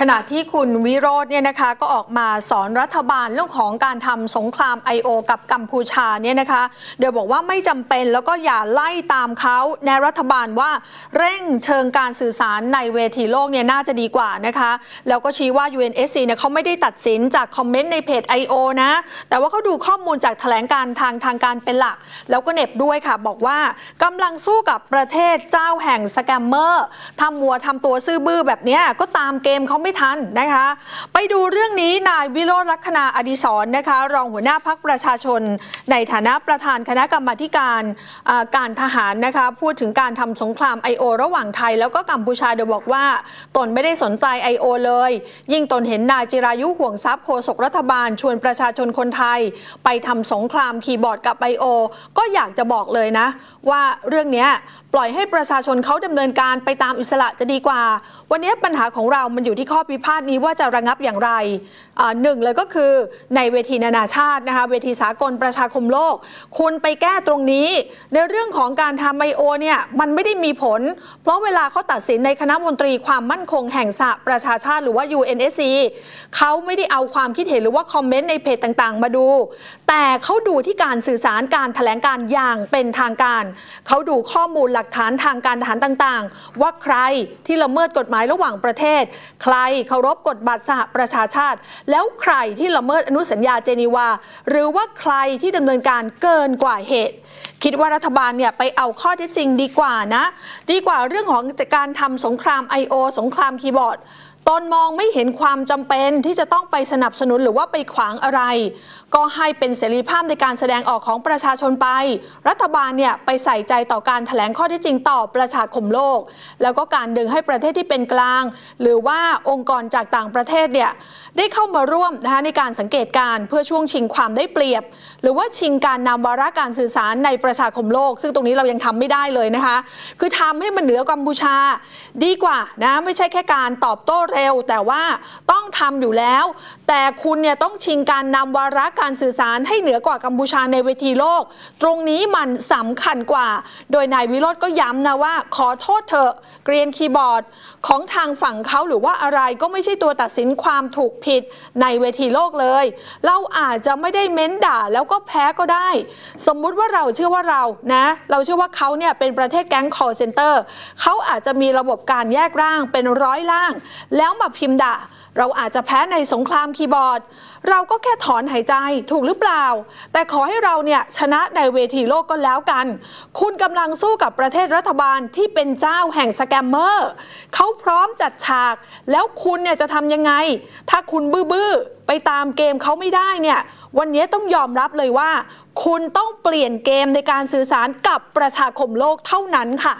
ขณะที่คุณวิโรจน์เนี่ยนะคะก็ออกมาสอนรัฐบาลเรื่องของการทำสงคราม I.O. กับกัมพูชาเนี่ยนะคะ โดยบอกว่าไม่จำเป็นแล้วก็อย่าไล่ตามเขาในรัฐบาลว่าเร่งเชิงการสื่อสารในเวทีโลกเนี่ยน่าจะดีกว่านะคะ แล้วก็ชี้ว่า UNSC เนี่ยเขาไม่ได้ตัดสินจากคอมเมนต์ในเพจ I.O. นะ แต่ว่าเขาดูข้อมูลจากแถลงการทางทางการเป็นหลัก แล้วก็เน็บด้วยค่ะ บอกว่ากำลังสู้กับประเทศเจ้าแห่งสแกมเมอร์ทำมัวทำตัวซื่อบื้อแบบนี้ก็ตามเกมเขาไม่ทันนะคะ ไปดูเรื่องนี้นายวิโรจน์ลัคนาอดิศรนะคะ รองหัวหน้าพักประชาชน ในฐานะประธานคณะกรรมาการการทหารนะคะ พูดถึงการทำสงคราม I.O. ระหว่างไทย แล้วก็กัมพูชาโดยบอกว่า ตนไม่ได้สนใจ I.O. เลย ยิ่งตนเห็นนายจิรายุห่วงทรัพย์โฆษกรัฐบาลชวนประชาชนคนไทย ไปทำสงครามคีย์บอร์ดกับ I.O. ก็อยากจะบอกเลยนะ ว่าเรื่องนี้ปล่อยให้ประชาชนเขาดำเนินการไปตามอิสระจะดีกว่า วันนี้ปัญหาของเรามันอยู่ที่ข้อข้อพิพาทนี้ว่าจะระงับอย่างไรหนึ่งเลยก็คือในเวทีนานาชาตินะคะเวทีสากลประชาคมโลก คุณไปแก้ตรงนี้ ในเรื่องของการทำไอโอเนี่ยมันไม่ได้มีผล เพราะเวลาเขาตัดสินในคณะมนตรีความมั่นคงแห่งสหประชาชาติหรือว่า UNSC เขาไม่ได้เอาความคิดเห็นหรือว่าคอมเมนต์ในเพจต่างๆ มาดู แต่เขาดูที่การสื่อสารการแถลงการอย่างเป็นทางการ เขาดูข้อมูลหลักฐานทางการทหารต่างๆ ว่าใครที่ละเมิดกฎหมายระหว่างประเทศ ใครเคารพกฎบัตรสหประชาชาติ แล้วใครที่ละเมิดอนุสัญญาเจนีวา หรือว่าใครที่ดำเนินการเกินกว่าเหตุคิดว่ารัฐบาลเนี่ยไปเอาข้อเท็จจริงดีกว่านะ ดีกว่าเรื่องของการทำสงคราม I.O. สงครามคีย์บอร์ดตนมองไม่เห็นความจำเป็นที่จะต้องไปสนับสนุนหรือว่าไปขวางอะไร ก็ให้เป็นเสรีภาพในการแสดงออกของประชาชนไป รัฐบาลเนี่ยไปใส่ใจต่อการแถลงข้อท็จจริงต่อประชาคมโลก แล้วก็การดึงให้ประเทศที่เป็นกลาง หรือว่าองค์กรจากต่างประเทศเนี่ยได้เข้ามาร่วมนะคะในการสังเกตการเพื่อช่วงชิงความได้เปรียบ หรือว่าชิงการนำวาระการสื่อสารในประชาคมโลก ซึ่งตรงนี้เรายังทำไม่ได้เลยนะคะ คือทำให้มันเหนือกัมพูชา ดีกว่านะไม่ใช่แค่การตอบโต้เร็ว แต่ว่าต้องทำอยู่แล้ว แต่คุณเนี่ยต้องชิงการนำวาระการสื่อสารให้เหนือกว่ากัมพูชาในเวทีโลก ตรงนี้มันสำคัญกว่า โดยนายวิโรธก็ย้ำนะว่า ขอโทษเถอะเกรียนคีย์บอร์ดของทางฝั่งเขาหรือว่าอะไรก็ไม่ใช่ตัวตัดสินความถูกผิดในเวทีโลกเลย เราอาจจะไม่ได้เม้นด่าแล้วก็แพ้ก็ได้ สมมุติว่าเราเชื่อว่าเรานะเราเชื่อว่าเขาเนี่ยเป็นประเทศแก๊ง call center เขาอาจจะมีระบบการแยกร่างเป็นร้อยร่าง แล้วมาพิมพ์ด่า เราอาจจะแพ้ในสงครามคีย์บอร์ด เราก็แค่ถอนหายใจถูกหรือเปล่า แต่ขอให้เราเนี่ยชนะในเวทีโลกก็แล้วกัน คุณกำลังสู้กับประเทศรัฐบาลที่เป็นเจ้าแห่งสแกมเมอร์เขาพร้อมจัดฉาก แล้วคุณเนี่ยจะทำยังไง ถ้าคุณบื้อ ไปตามเกมเขาไม่ได้เนี่ย วันนี้ต้องยอมรับเลยว่า คุณต้องเปลี่ยนเกมในการสื่อสารกับประชาคมโลกเท่านั้นค่ะ